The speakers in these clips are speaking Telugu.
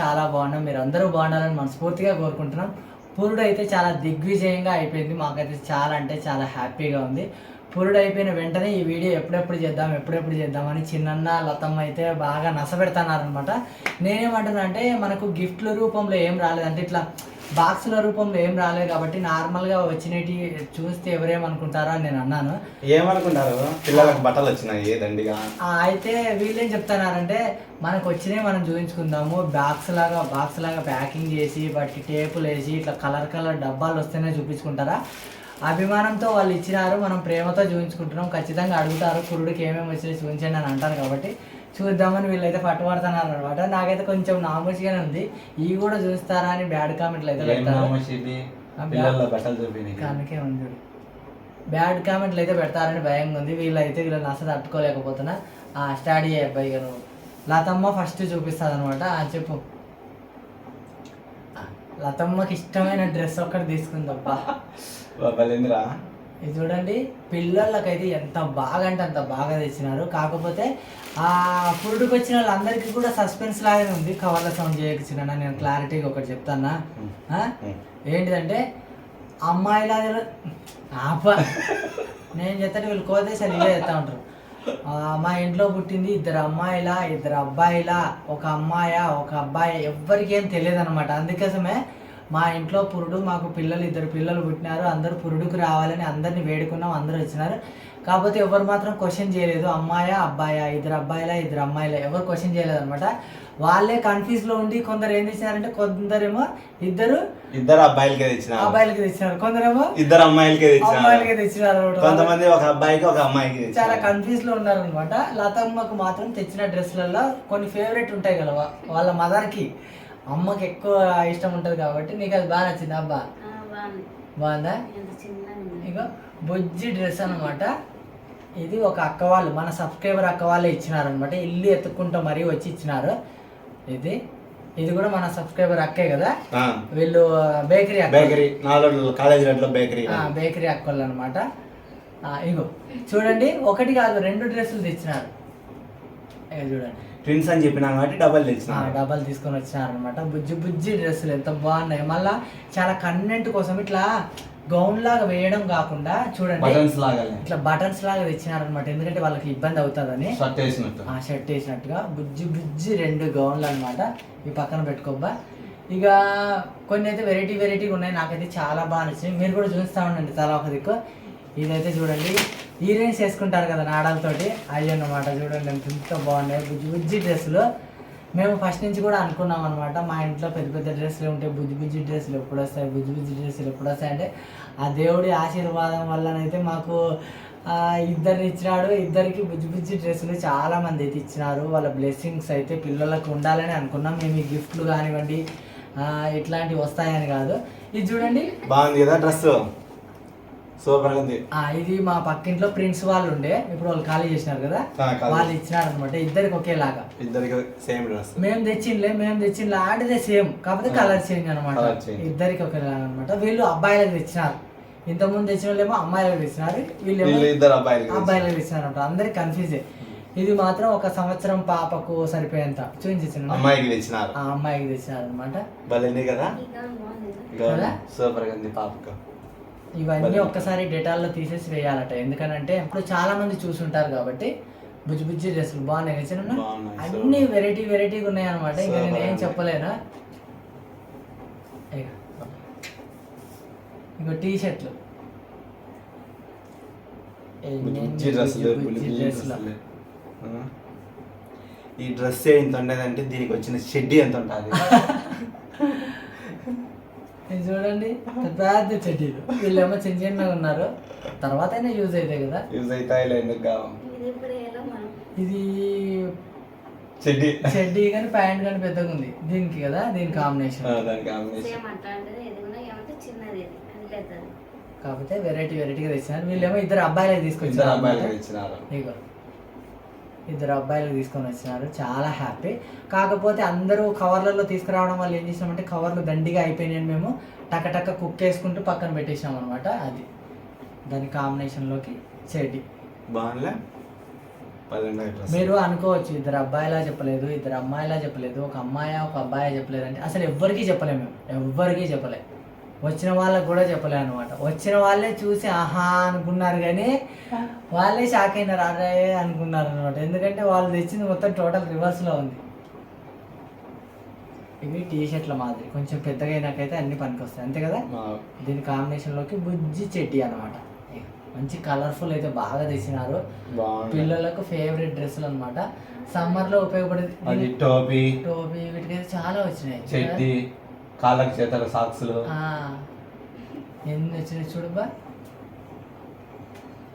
చాలా బాగున్నాం. మీరు అందరూ బాగుండాలని మనస్ఫూర్తిగా కోరుకుంటున్నాం. పురుడు అయితే చాలా దిగ్విజయంగా అయిపోయింది. మాకైతే చాలా అంటే చాలా హ్యాపీగా ఉంది. పురుడు అయిపోయిన వెంటనే ఈ వీడియో ఎప్పుడెప్పుడు చేద్దాం ఎప్పుడెప్పుడు చేద్దామని చిన్నన్న లతమ్మ అయితే బాగా నసపెడతానారనమాట నేనేమంటున్నా అంటే మనకు గిఫ్ట్ల రూపంలో ఏం రాలేదంటే ఇట్లా బాక్సుల రూపంలో ఏం రాలేదు కాబట్టి నార్మల్గా వచ్చినవి చూస్తే ఎవరేమనుకుంటారో అని నేను అన్నాను. ఏమనుకుంటారు? పిల్లలకు బట్టలు వచ్చినాయి దండిగా? ఆ, అయితే వీళ్ళేం చెప్తున్నారంటే మనకు వచ్చినవి మనం చూపించుకుందాము బాక్స్ లాగా బాక్స్ లాగా ప్యాకింగ్ చేసి వాటికి టేపులు వేసి ఇట్లా కలర్ కలర్ డబ్బాలు వస్తేనే చూపించుకుంటారా? అభిమానంతో వాళ్ళు ఇచ్చినారు మనం ప్రేమతో చూపించుకుంటున్నాం ఖచ్చితంగా అడుగుతారు పురుడికి ఏమేమి వచ్చినాయి చూపించండి అని అంటారు కాబట్టి చూద్దామని వీళ్ళైతే పట్టుబడుతున్నారు అనమాట నాకైతే కొంచెం నామోషిగానే ఉంది. ఇవి కూడా చూస్తారా అని బ్యాడ్ కామెంట్లు అయితే కానికే ఉంది. బ్యాడ్ కామెంట్లు అయితే పెడతారని భయంగా ఉంది. వీళ్ళైతే వీళ్ళని అసలు తట్టుకోలేకపోతున్నా. ఆ చేయ అబ్బాయి గారు. లతమ్మ ఫస్ట్ చూపిస్తుంది అనమాట చెప్పు. ఆ, లతమ్మకి ఇష్టమైన డ్రెస్ ఒక్కటి తీసుకుందబ్బా ఇది చూడండి పిల్లలకైతే ఎంత బాగా అంటే అంత బాగా తెచ్చినారు. కాకపోతే ఆ పురుడుకు వచ్చిన వాళ్ళందరికీ కూడా సస్పెన్స్ లాగానే ఉంది. కవర్ల సౌండ్ చేయకొచ్చిన నేను క్లారిటీగా ఒకటి చెప్తానా? ఏంటిదంటే అమ్మాయిలా ఆప నేను చెప్తాను వీళ్ళు కోదేశాలు ఇలా చెప్తా ఉంటారు. మా ఇంట్లో పుట్టింది ఇద్దరు అమ్మాయిలా ఇద్దరు అబ్బాయిలా ఒక అమ్మాయా ఒక అబ్బాయి ఎవ్వరికి ఏం తెలియదు అనమాట అందుకోసమే మా ఇంట్లో పురుడు మాకు పిల్లలు ఇద్దరు పిల్లలు పుట్టినారు. అందరూ పురుడుకు రావాలని అందరిని వేడుకున్నాం అందరూ వచ్చినారు. కాకపోతే ఎవరు మాత్రం క్వశ్చన్ చేయలేదు. అమ్మాయా అబ్బాయా? ఇద్దరు అబ్బాయిలా ఇద్దరు అమ్మాయిలా? ఎవరు క్వశ్చన్ చేయలేదు అనమాట వాళ్ళే కన్ఫ్యూజ్లో ఉండి కొందరు ఏం చేసినారంటే కొందరేమో ఇద్దరు ఇద్దరు అబ్బాయిలకే తెచ్చిన అబ్బాయిలకి తెచ్చినారు. కొందరేమో ఇద్దరు అమ్మాయిలకే అమ్మాయిలకి తెచ్చిన తెచ్చినారు అన్నమాట. కొంతమంది ఒక అబ్బాయికి ఒక అమ్మాయికి చాలా కన్ఫ్యూజ్లో ఉన్నారు అనమాట లతమ్మకు మాత్రం తెచ్చిన డ్రెస్లలో కొన్ని ఫేవరెట్ ఉంటాయి కదా వాళ్ళ మదర్కి. అమ్మకి ఎక్కువ ఇష్టం ఉంటది కాబట్టి నీకు అది బాగా నచ్చింది. అబ్బా. బాగుంది. ఇక బొజ్జి డ్రెస్ అన్నమాట. ఇది ఒక అక్క వాళ్ళు మన సబ్స్క్రైబర్ అక్క వాళ్ళే ఇచ్చినారనమాట ఇల్లు ఎత్తుక్కుంటూ మరీ వచ్చి ఇచ్చినారు. ఇది ఇది కూడా మన సబ్స్క్రైబర్ అక్కే కదా? వీళ్ళు బేకరీ అక్క. బేకరీ నాలుగు కాలేజ్ బేకరీ. బేకరీ అక్కలు అనమాట ఇగో చూడండి ఒకటి కాదు రెండు డ్రెస్సులు తెచ్చినారు. ఇక చూడండి. ట్విన్స్ అని చెప్పినా కాబట్టి డబల్ తెచ్చిన. ఆ, డబ్బాలు తీసుకొని వచ్చినారు అనమాట బుజ్జి బుజ్జి డ్రెస్సులు ఎంత బాగున్నాయి. మళ్ళా చాలా కన్నెంట్ కోసం ఇట్లా గౌన్ లాగా వేయడం కాకుండా చూడండి బటన్స్ లాగా ఇట్లా బటన్స్ లాగా తెచ్చినారనమాట ఎందుకంటే వాళ్ళకి ఇబ్బంది అవుతుందని. షర్ట్ వేసినట్టు. ఆ షర్ట్ వేసినట్టుగా బుజ్జి బుజ్జి రెండు గౌన్లు అనమాట ఈ పక్కన పెట్టుకోబ్బా. ఇక కొన్ని అయితే వెరైటీ వెరైటీగా ఉన్నాయి. నాకైతే చాలా బాగా నచ్చింది మీరు కూడా చూస్తూ ఉండండి తలా ఒక దిక్కు. ఇదైతే చూడండి. హీరోయిన్స్ వేసుకుంటారు కదా నాడాలతోటి. అయ్యి అన్నమాట చూడండి ఎంత బాగున్నాయి. బుజ్జి బుజ్జి డ్రెస్సులు. మేము ఫస్ట్ నుంచి కూడా అనుకున్నాం అనమాట మా ఇంట్లో పెద్ద పెద్ద డ్రెస్సులు ఉంటాయి బుజ్జి బుజ్జి డ్రెస్సులు ఎప్పుడు వస్తాయి బుజ్జి బుజ్జి డ్రెస్సులు ఎప్పుడు వస్తాయి అంటే ఆ దేవుడి ఆశీర్వాదం వల్లనైతే మాకు ఇద్దరిని ఇచ్చినాడు. ఇద్దరికి బుజ్జి బుజ్జి డ్రెస్సులు చాలా మంది అయితే ఇచ్చినారు. వాళ్ళ బ్లెస్సింగ్స్ అయితే పిల్లలకు ఉండాలని అనుకున్నాం. మేము ఈ గిఫ్ట్లు కానివ్వండి ఇట్లాంటివి వస్తాయని కాదు. ఇది చూడండి. బాగుంది కదా డ్రెస్ సూపర్ ఉంది ఆ, ఇది మా పక్కింట్లో ప్రిన్స్ వాళ్ళు ఉండే ఇప్పుడు వాళ్ళు ఖాళీ చేసినారు కదా. వాళ్ళు ఇచ్చినారు అనమాట ఇద్దరికి ఒకేలాగా. ఇద్దరికి సేమ్ డ్రెస్. మేము తెచ్చిండ్లే మేము తెచ్చిండ్లే ఆడిదే సేమ్ కాకపోతే కలర్ చేంజ్ అనమాట. ఇద్దరికి ఒకేలాగా అనమాట వీళ్ళు అబ్బాయిలకు తెచ్చినారు. ఇంతకుముందు తెచ్చిన వాళ్ళేమో అమ్మాయిలకు తెచ్చినారు. వీళ్ళేమో వీళ్ళు ఇద్దరు అబ్బాయిలకి అబ్బాయిలకు తెచ్చినారు అనమాట అందరికి కన్ఫ్యూజే ఇది మాత్రం ఒక సంవత్సరం పాపకు సరిపోయేంత. చూపించిన అమ్మాయికి తెచ్చినారు. ఆ అమ్మాయికి తెచ్చినారు అనమాట కదా? సూపర్గా ఉంది పాపకు. ఇవన్నీ. ఒక్కసారి డేటాల్లో తీసేసి వేయాలట ఎందుకనంటే ఇప్పుడు చాలా మంది చూసుంటారు కాబట్టి బుజ్జి బుజ్జి డ్రెస్సులు బాగున్నాయి బాగున్నాయి. అన్ని వెరైటీ వెరైటీగా ఉన్నాయి అనమాట ఇంకా నేను ఏం. చెప్పలేను ఇక. టీ షర్ట్లు. ఈ డ్రెస్ ఎంత ఉండేదంటే దీనికి వచ్చిన షెడ్డీ ఎంత ఉంటుంది ఇది చూడండి పెద్ద చెడ్డీలు. వీళ్ళేమో చిన్న చిన్నగా ఉన్నారు. తర్వాత అయినా యూజ్ అవుతాయి కదా యూజ్ అవుతాయి ఎందుకు ఇది షెడ్డీ చెడ్డీ. కానీ ప్యాంట్ కానీ పెద్దగా ఉంది. దీనికి కదా దీని కాంబినేషన్ దాని కాంబినేషన్ కాకపోతే వెరైటీ వెరైటీగా తెచ్చినారు వీళ్ళేమో ఇద్దరు అబ్బాయిలకి ఇద్దరు తీసుకొచ్చారు అబ్బాయిలకి అన్నమాట. ఇద్దరు అబ్బాయిలు తీసుకొని వచ్చినారు. చాలా హ్యాపీ. కాకపోతే అందరూ కవర్లలో తీసుకురావడం వల్ల ఏం చేసినామంటే కవర్లు దండిగా అయిపోయినాయి మేము టక టక కుక్ వేసుకుంటూ పక్కన పెట్టేసినాం అనమాట అది దాని కాంబినేషన్లోకి చెడ్డి బాగుందిలే. డ్రెస్ మీరు అనుకోవచ్చు ఇద్దరు అబ్బాయిలా చెప్పలేదు ఇద్దరు అమ్మాయిలా చెప్పలేదు ఒక అమ్మాయి ఒక అబ్బాయి చెప్పలేదు అంటే అసలు ఎవ్వరికీ చెప్పలేము మేము. ఎవ్వరికీ చెప్పలే. వచ్చిన వాళ్ళకి కూడా చెప్పలే అనమాట వచ్చిన వాళ్ళే చూసి ఆహా అనుకున్నారు కానీ వాళ్ళే షాక్ అయినారు. అరే అనుకున్నారు అనమాట ఎందుకంటే వాళ్ళు తెచ్చింది మొత్తం టోటల్ రివర్స్లో ఉంది. ఇవి టీ షర్ట్ల మాదిరి. కొంచెం పెద్దగా అయినాకైతే అన్ని పనికొస్తాయి. అంతే కదా? దీని కాంబినేషన్లోకి బుజ్జి చెడ్డి అనమాట మంచి కలర్ఫుల్ అయితే బాగా తెచ్చినారు. పిల్లలకు ఫేవరెట్ డ్రెస్సులు అనమాట సమ్మర్లో ఉపయోగపడే అది టోపీ. టోపీ వీటికైతే చాలా వచ్చినాయి. కాళ్ళకి చేతల సాక్స్లు. ఎన్ని వచ్చినాయి చూడబ్బా?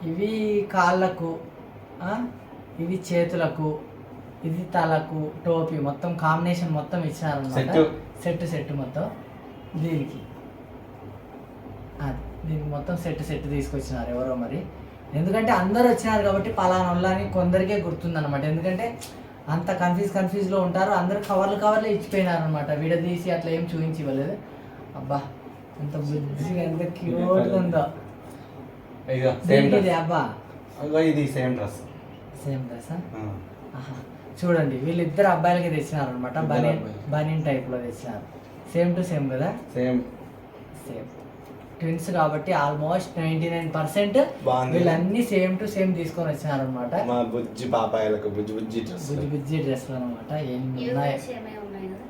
ఇవి కాళ్ళకు ఆ, ఇవి చేతులకు ఇది తలకు టోపీ మొత్తం కాంబినేషన్ మొత్తం ఇచ్చినారనమాట సెట్టు. సెట్ సెట్ మొత్తం దీనికి. అది దీనికి మొత్తం సెట్ సెట్ తీసుకొచ్చినారు ఎవరో మరి. ఎందుకంటే అందరు వచ్చినారు కాబట్టి పలానా వాళ్ళని కొందరికే గుర్తుందన్నమాట. ఎందుకంటే అంత కన్ఫ్యూజ్ కన్ఫ్యూజ్లో ఉంటారు. అందరు కవర్లు కవర్లు ఇచ్చిపోయినారు అనమాట విడదీసి అట్లా ఏం చూపించి ఇవ్వలేదు అబ్బా ఎంత బుద్ధిగా ఎంత క్యూట్గా ఉందో. ఇది? డ్రెస్ అబ్బా ఇది సేమ్ డ్రెస్ సేమ్ డ్రెస్సా ఆహా. చూడండి వీళ్ళిద్దరు అబ్బాయిలకి తెచ్చినారు అనమాట అబ్బాయిలు. బనీన్ టైప్లో తెచ్చినారు. సేమ్ టు సేమ్ కదా? సేమ్ సేమ్ ట్విన్స్ కాబట్టి ఆల్మోస్ట్ నైంటీ నైన్ పర్సెంట్. వీళ్ళన్నీ సేమ్ టు సేమ్ తీసుకొని వచ్చినారు అనమాట మా బుజ్జి పాపాయలకు బుజ్జి బుజ్జి డ్రెస్ బుజ్జి బుజ్జి డ్రెస్లు అనమాట ఎన్ని ఉన్నాయి కూడా సేమే ఉన్నాయి కదా?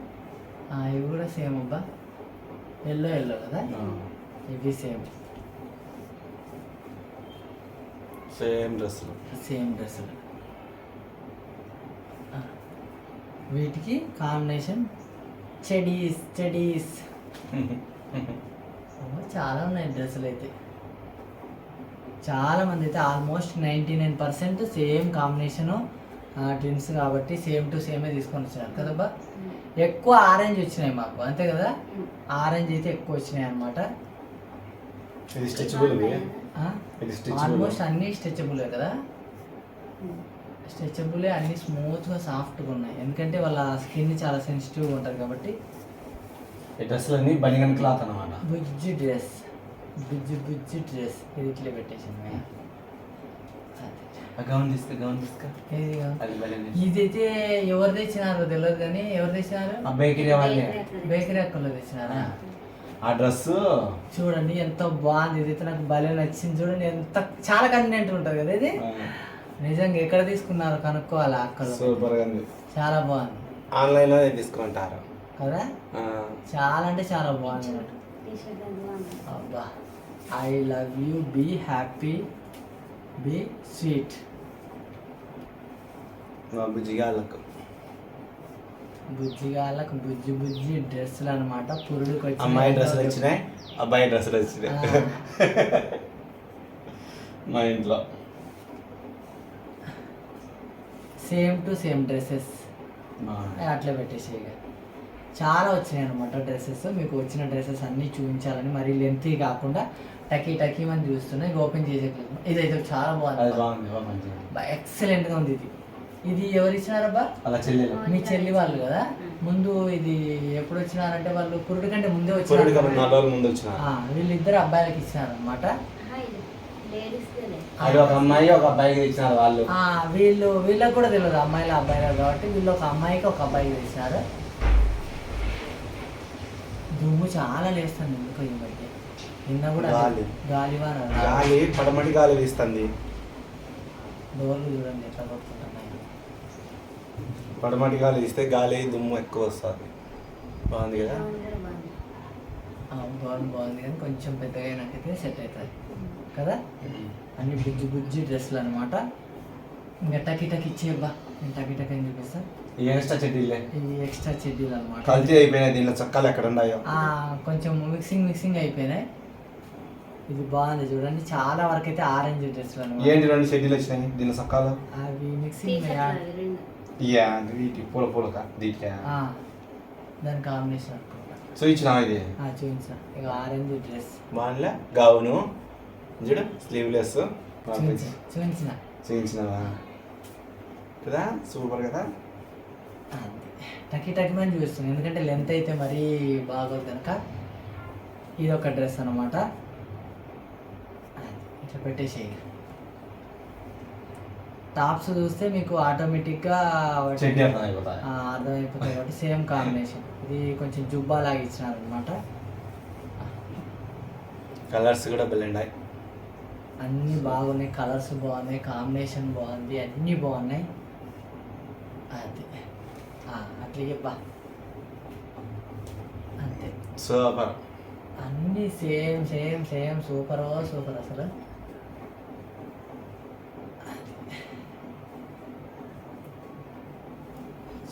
ఆ, ఇవి కూడా సేమ్ అబ్బా. ఎల్లో ఎల్లో కదా? ఇవి సేమ్ సేమ్ డ్రెస్సులు. సేమ్ డ్రెస్సులు. వీటికి కాంబినేషన్ చెడీస్ చెడీస్ చాలా ఉన్నాయి డ్రెస్సులు అయితే. చాలా మంది అయితే almost ninety nine percent same combination twins కాబట్టి సేమ్ టు సేమే తీసుకొని వచ్చినారు కదబ్బా ఎక్కువ ఆరెంజ్ వచ్చినాయి మాకు అంతే కదా? ఆరెంజ్ అయితే ఎక్కువ వచ్చినాయి అనమాట ఇది స్ట్రెచబుల్ ఇది? ఇది స్ట్రెచబుల్ ఆల్మోస్ట్ అన్నీ స్ట్రెచబులే కదా? స్ట్రెచబులే అన్ని స్మూత్గా సాఫ్ట్గా ఉన్నాయి. ఎందుకంటే వాళ్ళ స్కిన్ చాలా సెన్సిటివ్గా ఉంటుంది కాబట్టి ఈ డ్రెస్సులు అన్ని బనిగన్ క్లాత్ అనమాట బుజ్జి డ్రెస్ బుజ్జి బుజ్జి డ్రెస్. ఇది ఇట్లా పెట్టేసింది గౌన్ తీసుక గౌన్ తీసుక. ఇదైతే ఎవరు తెచ్చినారో తెలియదు కానీ ఎవరు తెచ్చినారు? ఆ బేకరీ వాళ్ళే. బేకరీ అక్కలో తెచ్చినారా? ఆ. డ్రెస్ చూడండి ఎంత బాగుంది. ఇదైతే నాకు భలే నచ్చింది. చూడండి ఎంత చాలా కన్వీనియంట్ ఉంటుంది కదా ఇది. నిజంగా ఎక్కడ తీసుకున్నారో కనుక్కోవాలి అక్కలు? సూపర్గా ఉంది. చాలా బాగుంది. ఆన్లైన్లో తీసుకుంటారు. కదా చాలా అంటే చాలా బాగుంది. అబ్బా. I love you be happy be sweet మా బుజ్జిగాళ్ళకు బుజ్జిగాళ్ళకు బుజ్జి బుజ్జి డ్రెస్సులు అనమాట పురుడుకు వచ్చి అమ్మాయి డ్రెస్సులు వచ్చినాయి. అబ్బాయి డ్రెస్సులు వచ్చినాయి. మా ఇంట్లో. Same to same dresses. అట్లా పెట్టేసి ఇక. చాలా వచ్చినాయి అనమాట డ్రెస్సెస్ మీకు వచ్చిన డ్రెస్సెస్ అన్నీ చూపించాలని మరీ లెంతీ కాకుండా టకీ టకీ అని చూస్తున్నాయి ఇక ఓపెన్ చేసేట్లేదు. ఇదైతే చాలా బాగుంది. ఎక్సలెంట్గా ఉంది ఇది. ఇది ఎవరు ఇచ్చినారబ్బా అలా చెల్లెలు. మీ చెల్లి వాళ్ళు కదా? ముందు ఇది ఎప్పుడు వచ్చినారంటే వాళ్ళు పురుడు కంటే ముందే వచ్చినారు. వీళ్ళిద్దరు అబ్బాయిలకి ఇచ్చినారు అనమాట ఇది ఒక అమ్మాయి ఒక అబ్బాయికి ఇచ్చినారు వాళ్ళు. వీళ్ళు వీళ్ళకి కూడా తెలియదు అమ్మాయిలు అబ్బాయిలు కాబట్టి వీళ్ళు ఒక అమ్మాయికి ఒక అబ్బాయికి ఇచ్చినారు దుమ్ము చాలా లేస్తుంది ఎందుకో ఈ మధ్య? నిన్న కూడా గాలి. గాలివాన గాలి పడమటి గాలి వీస్తుంది. డోర్లు చూడండి ఎట్లా కొట్టుకుంటున్నాయి పడమటి గాలి వీస్తే గాలి దుమ్ము ఎక్కువ వస్తుంది. బాగుంది కదా? బాగుంది. బాగుంది కానీ కొంచెం పెద్దగా అయినాకైతే సెట్ అవుతుంది. కదా? అన్ని బుజ్జి బుజ్జి డ్రెస్సులు అనమాట ఇంకా టకి టకి ఇచ్చేబ్బా నేను టకి టకి అని చూపిస్తా ఈ ఎక్స్ట్రా చెడ్డీలే ఇవి ఎక్స్ట్రా చెడ్డీలు అనమాట కల్తీ అయిపోయినాయి దీనిలో చొక్కాలు ఎక్కడ ఉన్నాయో? కొంచెం మిక్సింగ్ మిక్సింగ్ అయిపోయినాయి. ఇది బాగుంది చూడండి. చాలా వరకు అయితే ఆరెంజ్ అనమాట ఏంటి రెండు చెడ్డీలు వచ్చినాయి దీనిలో చొక్కాలు? అవి మిక్సింగ్ ఇయా వీటి పూల పూలక దీటికా దాని కాంబినేషన్ ఇచ్చిన ఇది? ఆ, చూపించిన ఇక ఆరెంజ్ డ్రెస్ బాగుందిలే. గౌను చూడు స్లీవ్లెస్ చూపించిన. చూపించినవా కదా? సూపర్ కదా? అంతే టకి టకి మని చూపిస్తుంది. ఎందుకంటే లెంత్ అయితే మరీ బాగోదు కనుక ఇది ఒక డ్రెస్ అనమాట ఇట్లా పెట్టేసి టాప్స్ చూస్తే మీకు ఆటోమేటిక్గా అర్థమైపోతాయి కాబట్టి సేమ్ కాంబినేషన్ ఇది కొంచెం జుబ్బా లాగా ఇచ్చినారు అనమాట కలర్స్ కూడా బెల్లండాయి అన్నీ బాగున్నాయి కలర్స్ బాగున్నాయి కాంబినేషన్ బాగుంది అన్నీ బాగున్నాయి. అది. అట్లా చెప్పా అంతే. సూపర్. అన్నీ same same same super super అసలు.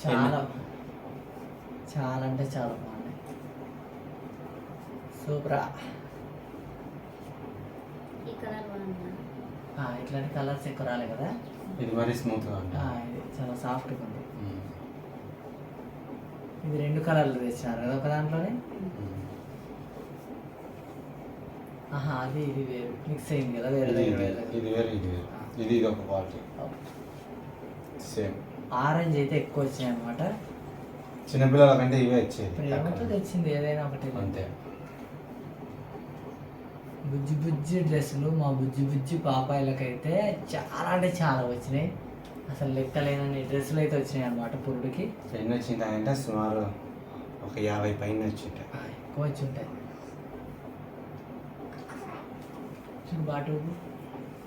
చాలా చాలా అంటే చాలా బాగున్నాయి. సూపరా ఈ కలర్ బాగుందా ఆ, ఇట్లాంటి కలర్స్ ఎక్కువ రాలే కదా? ఇది మరీ స్మూత్గా ఉంది ఇది చాలా సాఫ్ట్గా ఉంది. ఇది రెండు కలర్లు తెచ్చినారు కదా ఒక దాంట్లోనే? ఆహా అది ఇది వేరు. మిక్స్ అయింది కదా వేరే ఇది వేరే. ఇది వేరు ఇది ఇది ఒక క్వాలిటీ సేమ్ ఆరెంజ్ అయితే ఎక్కువ వచ్చాయి అనమాట చిన్నపిల్లల కంటే ఇవే వచ్చేది. తెచ్చింది ఏదైనా ఒకటి. అంతే. బుజ్జి బుజ్జి డ్రెస్సులు మా బుజ్జి బుజ్జి పాపాయిలకైతే చాలా అంటే చాలా వచ్చినాయి. అసలు లెక్కలేనన్ని డ్రెస్సులు అయితే వచ్చినాయి అనమాట పురుడికి. ఎన్ని వచ్చింటాయంటే సుమారు ఒక యాభై పైన వచ్చింటాయి ఎక్కువ వచ్చి ఉంటాయి చూడు బాటు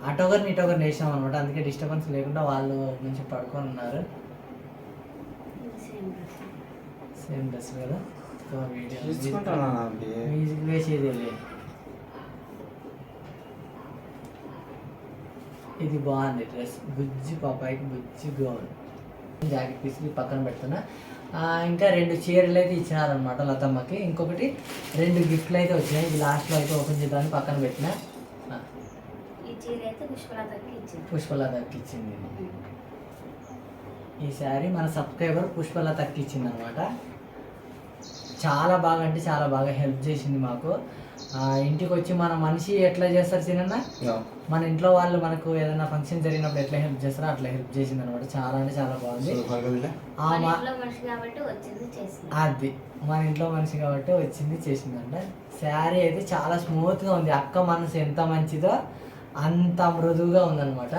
ఆటోగర్ని ఇటోగర్ని వేసినాం అనమాట అందుకే డిస్టర్బెన్స్ లేకుండా వాళ్ళు నుంచి పడుకొని ఉన్నారు. Same dress. కదా. మ్యూజిక్ వేసేది లే ఇది బాగుంది డ్రెస్. బుజ్జి పాపాయికి బుజ్జి బాగుంది జాకెట్ పీస్కి పక్కన పెడుతున్నా. ఇంకా రెండు చీరలు అయితే ఇచ్చినారనమాట లతమ్మకి. ఇంకొకటి రెండు గిఫ్ట్లు అయితే వచ్చినాయి. ఇది లాస్ట్లో అయితే ఓపెన్ చేద్దామని పక్కన పెట్టిన. పుష్పలతకి ఇచ్చింది. ఈ శారీ మన సబ్స్క్రైబర్ పుష్పలతకి ఇచ్చింది అనమాట చాలా బాగా అంటే చాలా బాగా హెల్ప్ చేసింది మాకు. ఇంటికి వచ్చి మన మనిషి ఎట్లా చేస్తారు చిన్న. మన ఇంట్లో వాళ్ళు మనకు ఏదైనా ఫంక్షన్ జరిగినప్పుడు ఎట్లా హెల్ప్ చేస్తారో అట్లా హెల్ప్ చేసింది అనమాట చాలా అంటే చాలా బాగుంది. సూపర్ కదా ఆ మన మా ఇంట్లో మనిషి కాబట్టి వచ్చింది చేసింది. అది. మన ఇంట్లో మనిషి కాబట్టి వచ్చింది చేసిందంట. శారీ అయితే చాలా స్మూత్గా ఉంది. అక్క మనసు ఎంత మంచిదో అంత మృదువుగా ఉందన్నమాట.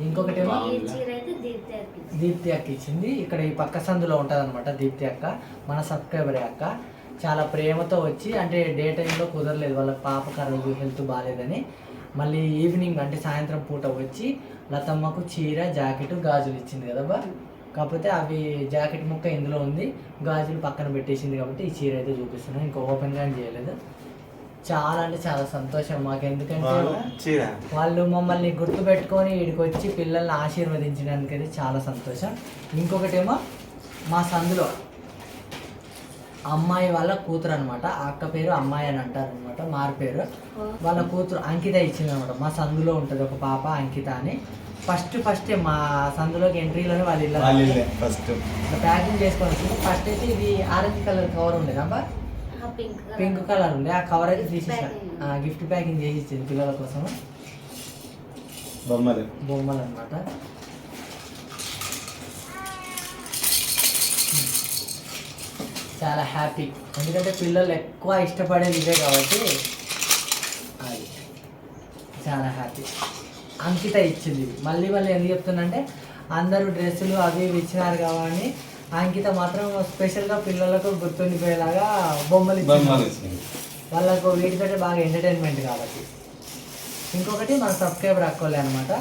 ఇంకొకటి దీప్తి అక్క ఇచ్చింది ఇక్కడ ఈ పక్క సందులో ఉంటుంది అనమాట దీప్తి అక్క. మన సబ్స్క్రైబర్ అక్క. చాలా ప్రేమతో వచ్చి అంటే డే టైంలో కుదరలేదు. వాళ్ళ పాపకు ఆ రోజు హెల్త్ బాగాలేదని మళ్ళీ ఈవినింగ్ అంటే సాయంత్రం పూట వచ్చి లతమ్మకు చీర జాకెట్ గాజులు ఇచ్చింది కదా బా కాకపోతే అవి జాకెట్ ముక్క ఇందులో ఉంది. గాజులు పక్కన పెట్టేసింది కాబట్టి ఈ చీర అయితే చూపిస్తున్నాను. ఇంకా ఓపెన్గా చేయలేదు. చాలా అంటే చాలా సంతోషం మాకు. ఎందుకంటే వాళ్ళ మమ్మల్ని గుర్తుపెట్టుకొని వీడికి వచ్చి పిల్లల్ని ఆశీర్వదించడానికి అయితే చాలా సంతోషం. ఇంకొకటేమో మా సందులో అమ్మాయి వాళ్ళ కూతురు అనమాట ఆ అక్క పేరు అమ్మాయి అని అంటారు అనమాట మారు పేరు. వాళ్ళ కూతురు అంకిత ఇచ్చింది అనమాట మా సందులో ఉంటుంది ఒక పాప అంకిత అని. ఫస్ట్ ఫస్ట్ మా సందులోకి ఎంట్రీలోనే వాళ్ళ ఇల్లు ఫస్ట్ ప్యాకింగ్ చేసుకొని వచ్చింది. ఫస్ట్ అయితే ఇది ఆరెంజ్ కలర్ కవర్ ఉండేది అబ్బా? Pink pink colour. ఉంది. ఆ కవర్ అయితే Gift తీసేసా. packing. గిఫ్ట్ ప్యాకింగ్ చేసి ఇచ్చింది పిల్లల కోసం బొమ్మలు. బొమ్మలు అనమాట చాలా హ్యాపీ ఎందుకంటే పిల్లలు ఎక్కువ ఇష్టపడేది ఇదే కాబట్టి అది చాలా హ్యాపీ అంకిత ఇచ్చింది. మళ్ళీ మళ్ళీ ఎందుకు చెప్తున్నంటే అందరూ డ్రెస్సులు అవి ఇవి ఇచ్చినారు కాబట్టి అంకిత మాత్రం స్పెషల్గా పిల్లలకు గుర్తుండిపోయేలాగా బొమ్మలు ఇచ్చింది. వాళ్ళకు వీటితోటి బాగా ఎంటర్టైన్మెంట్ కాబట్టి. ఇంకొకటి మన సబ్స్క్రైబర్ అక్కోలే అనమాట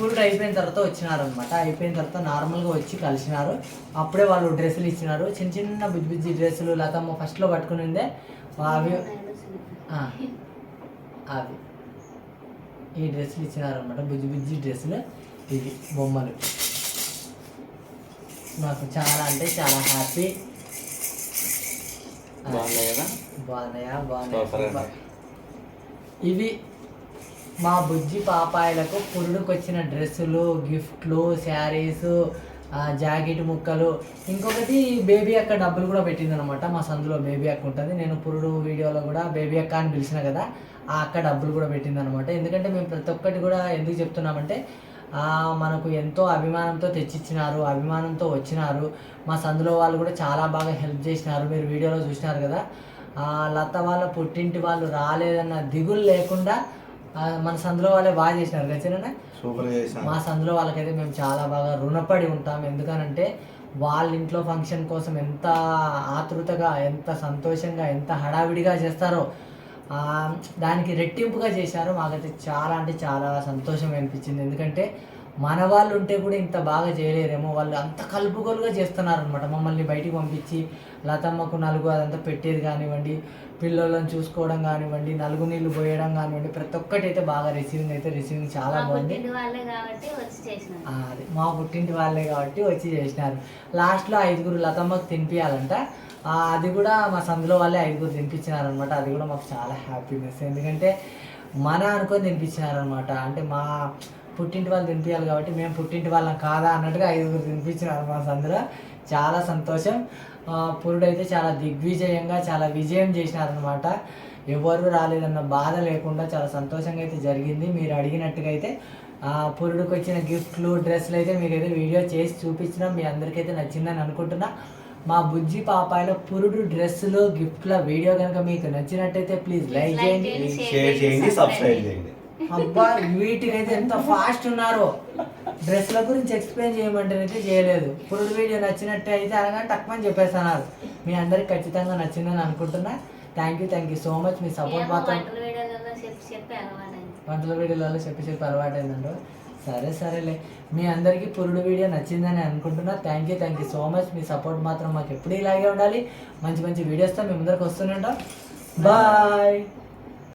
స్కూల్ అయిపోయిన తర్వాత వచ్చినారనమాట అయిపోయిన తర్వాత నార్మల్గా వచ్చి కలిసినారు. అప్పుడే వాళ్ళు డ్రెస్సులు ఇచ్చినారు. చిన్న చిన్న బుజ్జి బుజ్జి డ్రెస్సులు లతమ్మ ఫస్ట్లో పట్టుకుని ఉందే అవి అవి. ఈ డ్రెస్సులు ఇచ్చినారనమాట బుజ్జి బుజ్జి డ్రెస్సులు. ఇవి బొమ్మలు. నాకు చాలా అంటే చాలా హ్యాపీ. బాగున్నాయి బాగున్నాయా? బాగున్నాయా. ఇవి మా బుజ్జి పాపాయలకు పురుడుకొచ్చిన డ్రెస్సులు గిఫ్ట్లు శారీస్ జాకెట్ ముక్కలు. ఇంకొకటి బేబీ అక్క డబ్బులు కూడా పెట్టింది అనమాట మా సందులో బేబీ అక్క ఉంటుంది. నేను పురుడు వీడియోలో కూడా బేబీ అక్క అని పిలిచిన కదా ఆ అక్క డబ్బులు కూడా పెట్టింది అనమాట ఎందుకంటే మేము ప్రతి ఒక్కటి కూడా ఎందుకు చెప్తున్నామంటే మనకు ఎంతో అభిమానంతో తెచ్చిచ్చినారు అభిమానంతో వచ్చినారు. మా సందులో వాళ్ళు కూడా చాలా బాగా హెల్ప్ చేసినారు. మీరు వీడియోలో చూసినారు కదా. ఆ, లత వాళ్ళ పుట్టింటి వాళ్ళు రాలేదన్న దిగులు లేకుండా మన సందులో వాళ్ళే బాగా చేసినారు కదా సూపర్ చేసాను మా సందులో వాళ్ళకైతే మేము చాలా బాగా రుణపడి ఉంటాం. ఎందుకనంటే వాళ్ళ ఇంట్లో ఫంక్షన్ కోసం ఎంత ఆతృతగా ఎంత సంతోషంగా ఎంత హడావిడిగా చేస్తారో దానికి రెట్టింపుగా చేశారు. మాకైతే చాలా అంటే చాలా సంతోషం అనిపించింది. ఎందుకంటే మన వాళ్ళు ఉంటే కూడా ఇంత బాగా చేయలేరేమో. వాళ్ళు అంత కలుపుగోలుగా చేస్తున్నారు అనమాట మమ్మల్ని బయటికి పంపించి లతమ్మకు నలుగు అదంతా పెట్టేది కానివ్వండి పిల్లలను చూసుకోవడం కానివ్వండి నలుగు నీళ్ళు పోయడం కానివ్వండి ప్రతి ఒక్కటి అయితే బాగా రిసీవింగ్ అయితే రిసీవింగ్ చాలా బాగుంది. అది. మా పుట్టింటి వాళ్ళే కాబట్టి వచ్చి చేసినారు. లాస్ట్లో ఐదుగురు లతమ్మకు తినిపించాలంట అది కూడా మా సందులో వాళ్ళే ఐదుగురు తినిపించినారనమాట అది కూడా మాకు చాలా హ్యాపీనెస్ ఎందుకంటే మన అనుకొని తినిపించినారనమాట అంటే మా పుట్టింటి వాళ్ళు తినిపించాలి కాబట్టి మేము పుట్టింటి వాళ్ళం కాదా అన్నట్టుగా ఐదుగురు తినిపించినారు మా సందులో. చాలా సంతోషం. ఆ, పురుడైతే చాలా దిగ్విజయంగా చాలా విజయం చేసినారనమాట ఎవరు రాలేదన్న బాధ లేకుండా చాలా సంతోషంగా అయితే జరిగింది. మీరు అడిగినట్టుగా అయితే ఆ పురుడుకు వచ్చిన గిఫ్ట్లు డ్రెస్సులు అయితే మీకైతే వీడియో చేసి చూపించిన. మీ అందరికైతే నచ్చిందని అనుకుంటున్నా. మా బుజ్జి పాపాయిలో పురుడు డ్రెస్సులు గిఫ్ట్ల వీడియో కనుక మీకు నచ్చినట్టయితే ప్లీజ్ లైక్ చేయండి. షేర్ చేయండి సబ్స్క్రైబ్ చేయండి. అబ్బా వీటికైతే ఎంత ఫాస్ట్ ఉన్నారో. డ్రెస్ల గురించి ఎక్స్ప్లెయిన్ చేయమంటేనైతే చేయలేదు. పురుడు వీడియో నచ్చినట్టు అయితే అనగానే తక్కువ చెప్పేస్తున్నారు. మీ అందరికి ఖచ్చితంగా నచ్చిందని అనుకుంటున్నా. Thank you thank you so much me support మాత్రం వంటల వీడియోలలో చెప్పి చెప్పి అలవాటైంది. వంటల వీడియోలలో చెప్పి చెప్పి అలవాటైందండు. సరే సరేలే. మీ అందరికీ పురుడు వీడియో నచ్చిందని అనుకుంటున్నా. Thank you thank you so much me support మాత్రం మాకు ఎప్పుడు ఇలాగే ఉండాలి. మంచి మంచి వీడియోస్తో మీ ముందరికి వస్తూనే ఉంటాం. బాయ్